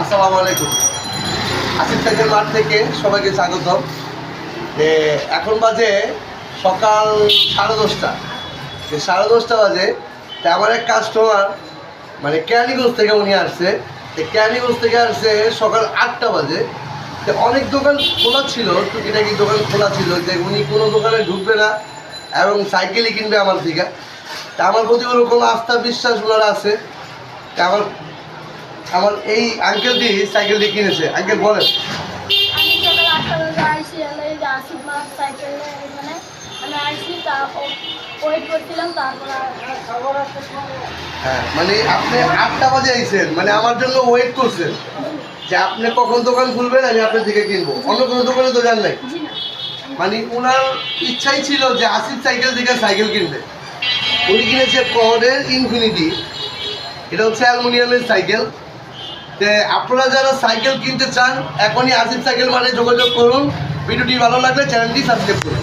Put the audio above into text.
আসসালামু আলাইকুম। আসিফ সাইকেল মাঠ থেকে সবাইকে স্বাগতম। যে এখন বাজে সকাল সাড়ে দশটা। সাড়ে দশটা বাজে, তা আমার এক কাস্টমার মানে ক্যানিগঞ্জ থেকে উনি আসছে। ক্যানিগঞ্জ থেকে আসছে সকাল আটটা বাজে। তো অনেক দোকান খোলা ছিল, টুকিটাকি দোকান খোলা ছিল। যে উনি কোনো দোকানে ঢুকবে না এবং সাইকেলই কিনবে আমার থেকে। তা আমার প্রতি ওরকম আস্থা বিশ্বাস ওনারা আছে। আমার আমার এই আঙ্কেলটি সাইকেলটি কিনেছে। আঙ্কেল বলেন। হ্যাঁ মানে আপনি আটটা বাজে আইছেন মানে আমার জন্য ওয়েট করছেন। যে আপনি কখন দোকান খুলবেন আমি আপনার থেকে কিনবো। অন্য কোনো দোকানে তো জান নাই। মানে ওনার ইচ্ছাই ছিল যে আসিফ সাইকেল থেকে সাইকেল কিনবে। উনি কিনেছে কর্ডের ইনফিনিটি এটা হচ্ছে অ্যালুমিনিয়ামের সাইকেল আপনারা যারা সাইকেল কিনতে চান, এখনই আসিফ সাইকেল মানে যোগাযোগ করুন। ভিডিওটি ভালো লাগলে চ্যানেলটি সাবস্ক্রাইব করুন।